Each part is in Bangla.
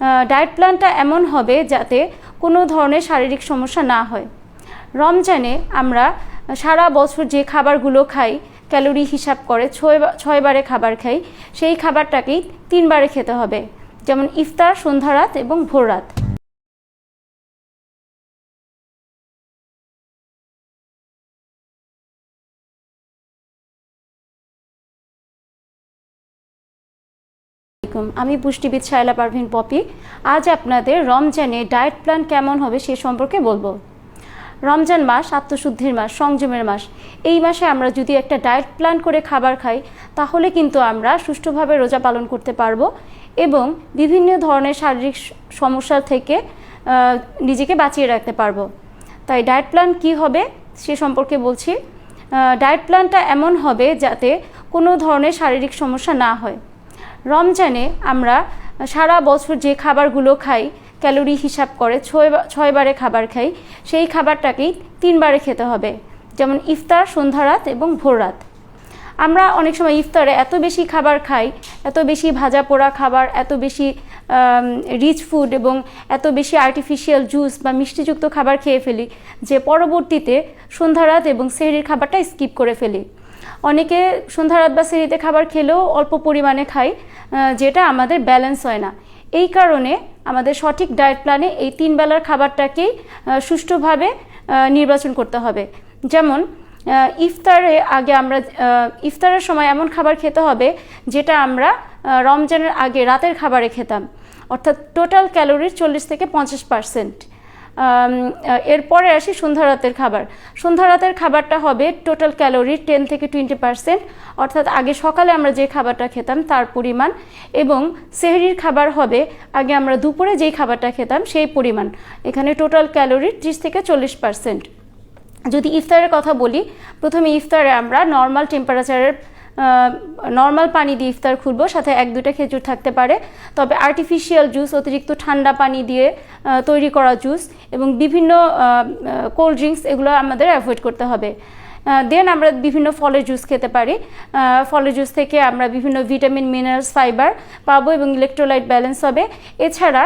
ডায়েট প্ল্যানটা এমন হবে যাতে কোনো ধরনের শারীরিক সমস্যা না হয়। রমজানে আমরা সারা বছর যে খাবারগুলো খাই ক্যালোরি হিসাব করে ছয় ছয় ছয়বারে খাবার খাই, সেই খাবারটাকেই তিনবারে খেতে হবে। যেমন ইফতার, সন্ধ্যা রাত এবং ভোর আলাইকুম। আমি পুষ্টিবিদ শায়লা পারভিন পপি। আজ আপনাদের রমজানে ডায়েট প্ল্যান কেমন হবে সে সম্পর্কে বলব। রমজান মাস, আত্মশুদ্ধির মাস, সংযমের মাস। এই মাসে আমরা যদি একটা ডায়েট প্ল্যান করে খাবার খাই, তাহলে কিন্তু আমরা সুষ্ঠুভাবে রোজা পালন করতে পারব এবং বিভিন্ন ধরনের শারীরিক সমস্যা থেকে নিজেকে বাঁচিয়ে রাখতে পারব। তাই ডায়েট প্ল্যান কি হবে সে সম্পর্কে বলছি। ডায়েট প্ল্যানটা এমন হবে যাতে কোনো ধরনের শারীরিক সমস্যা না হয়। রমজানে আমরা সারা বছর যে খাবারগুলো খাই, ক্যালোরি হিসাব করে ছয় ছয়বারে খাবার খাই, সেই খাবারটাকেই তিনবারে খেতে হবে। যেমন ইফতার, সন্ধ্যা রাত এবং ভোর রাত। আমরা অনেক সময় ইফতারে এত বেশি খাবার খাই, এত বেশি ভাজা পোড়া খাবার, এত বেশি রিচ ফুড এবং এত বেশি আর্টিফিশিয়াল জুস বা মিষ্টিযুক্ত খাবার খেয়ে ফেলি, যে পরবর্তীতে সন্ধ্যা রাত এবং সেহরির খাবারটা স্কিপ করে ফেলি। অনেকে সন্ধ্যা রাত বা সেহরিতে খাবার খেলেও অল্প পরিমাণে খাই যেটা আমাদের ব্যালেন্স হয় না। এই কারণে আমাদের সঠিক ডায়েট প্ল্যানে এই তিন বেলার খাবারটাকেই সুষ্ঠুভাবে নির্বাচন করতে হবে। যেমন ইফতারে আগে আমরা ইফতারের সময় এমন খাবার খেতে হবে যেটা আমরা রমজানের আগে রাতের খাবারে খেতাম। অর্থাৎ টোটাল ক্যালোরির চল্লিশ থেকে পঞ্চাশ পার্সেন্ট এরপরে আসি সন্ধ্যা রাতের খাবার। সন্ধ্যা রাতের খাবারটা হবে টোটাল ক্যালোরি টেন থেকে টোয়েন্টি পার্সেন্ট অর্থাৎ আগে সকালে আমরা যে খাবারটা খেতাম তার পরিমাণ, এবং সেহরির খাবার হবে আগে আমরা দুপুরে যেই খাবারটা খেতাম সেই পরিমাণ। এখানে টোটাল ক্যালোরি ত্রিশ থেকে চল্লিশ পার্সেন্ট যদি ইফতারের কথা বলি, প্রথমে ইফতারে আমরা নর্মাল টেম্পারেচারের নর্মাল পানি দিয়ে ইফতার খুলবো, সাথে এক দুটা খেজুর থাকতে পারে। তবে আর্টিফিশিয়াল জুস অতিরিক্ত ঠান্ডা পানি দিয়ে তৈরি করা জুস এবং বিভিন্ন কোল্ড ড্রিঙ্কস এগুলো আমাদের অ্যাভয়েড করতে হবে। দেন আমরা বিভিন্ন ফলের জুস খেতে পারি। ফলের জুস থেকে আমরা বিভিন্ন ভিটামিন মিনারেলস ফাইবার পাবো এবং ইলেকট্রোলাইট ব্যালেন্স হবে। এছাড়া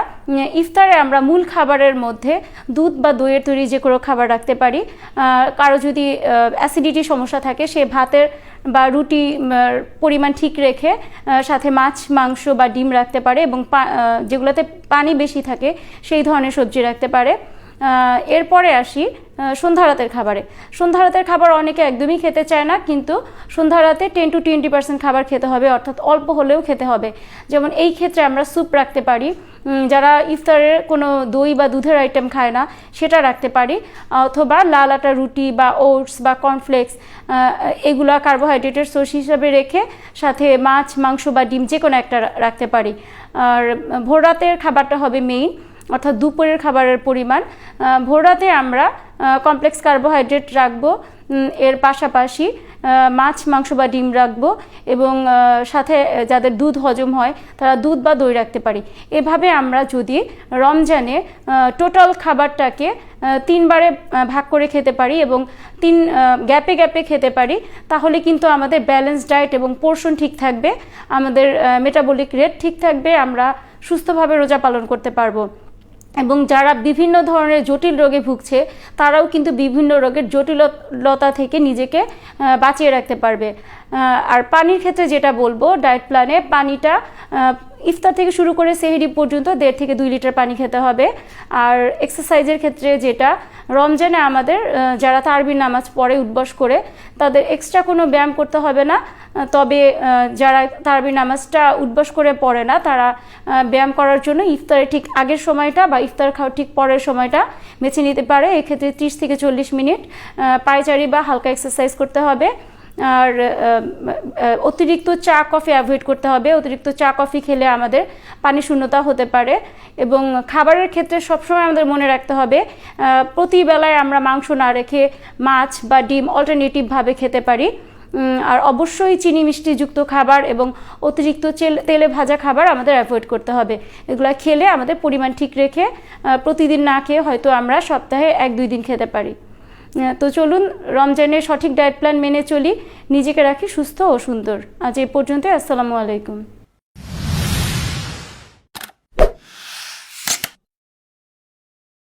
ইফতারে আমরা মূল খাবারের মধ্যে দুধ বা দইয়ের তৈরি যে কোনো খাবার রাখতে পারি। কারও যদি অ্যাসিডিটি সমস্যা থাকে, সে ভাতের বা রুটি পরিমাণ ঠিক রেখে সাথে মাছ, মাংস বা ডিম রাখতে পারে এবং যেগুলোতে পানি বেশি থাকে, সেই ধরনের সবজি রাখতে পারে। এরপরে আসি আহ, সন্ধ্যা রাতের খাবারে। সন্ধ্যা রাতের খাবার অনেকে একদমই খেতে চায় না কিন্তু সন্ধ্যা রাতে টেন টু টোয়েন্টি পার্সেন্ট খাবার খেতে হবে অর্থাৎ অল্প হলেও খেতে হবে। যেমন এই ক্ষেত্রে আমরা স্যুপ রাখতে পারি। যারা ইফতারের কোনো দই বা দুধের আইটেম খায় না সেটা রাখতে পারি। অথবা লাল আটা রুটি বা ওটস বা কর্নফ্লেক্স এগুলো কার্বোহাইড্রেটের সোর্স হিসাবে রেখে সাথে মাছ মাংস বা ডিম যে কোনো একটা রাখতে পারি। আর ভোর রাতের খাবারটা হবে মেইন অর্থাৎ দুপুরের খাবারের পরিমাণ। ভোর রাতে আমরা কমপ্লেক্স কার্বোহাইড্রেট রাখব এর পাশাপাশি মাছ, মাংস বা ডিম রাখব এবং সাথে যাদের দুধ হজম হয়, তারা দুধ বা দই রাখতে পারি। এভাবে আমরা যদি রমজানে টোটাল খাবারটাকে তিনবারে ভাগ করে খেতে পারি এবং তিন গ্যাপে গ্যাপে খেতে পারি, তাহলে কিন্তু আমাদের ব্যালেন্স ডায়েট এবং পোর্শন ঠিক থাকবে, আমাদের মেটাবলিক রেট ঠিক থাকবে, আমরা সুস্থভাবে রোজা পালন করতে পারব। এবং যারা বিভিন্ন ধরনের জটিল রোগে ভুগছে, তারাও কিন্তু বিভিন্ন রোগের জটিলতা থেকে নিজেকে বাঁচিয়ে রাখতে পারবে। আর পানির ক্ষেত্রে যেটা বলব ডায়েট প্ল্যানে পানিটা ইফতার থেকে শুরু করে সেহেরি পর্যন্ত দেড় থেকে দুই লিটার পানি খেতে হবে। আর এক্সারসাইজের ক্ষেত্রে যেটা, রমজানে আমাদের যারা তারবির নামাজ পড়ে উদ্বাস করে, তাদের এক্সট্রা কোনো ব্যায়াম করতে হবে না। তবে যারা তারবির নামাজটা উদ্বাস করে পড়ে না, তারা ব্যায়াম করার জন্য ইফতারের ঠিক আগের সময়টা বা ইফতার খাওয়ার ঠিক পরের সময়টা বেছে নিতে পারে। এক্ষেত্রে ত্রিশ থেকে চল্লিশ মিনিট পায়চারি বা হালকা এক্সারসাইজ করতে হবে। আর অতিরিক্ত চা, কফি অ্যাভয়েড করতে হবে। অতিরিক্ত চা, কফি খেলে আমাদের পানি শূন্যতা হতে পারে এবং খাবারের ক্ষেত্রে সবসময় আমাদের মনে রাখতে হবে প্রতিবেলায় আমরা মাংস না রেখে মাছ বা ডিম অল্টারনেটিভভাবে খেতে পারি। আর অবশ্যই চিনি মিষ্টিযুক্ত খাবার এবং অতিরিক্ত তেলে ভাজা খাবার আমাদের অ্যাভয়েড করতে হবে। এগুলো খেলে আমাদের পরিমাণ ঠিক রেখে প্রতিদিন না খেয়ে হয়তো আমরা সপ্তাহে এক দুই দিন খেতে পারি। তো চলুন রমজানের সঠিক ডায়েট প্ল্যান মেনে চলি। নিজেকে রাখি সুস্থ ও সুন্দর। আজ এ পর্যন্ত আসসালামু আলাইকুম।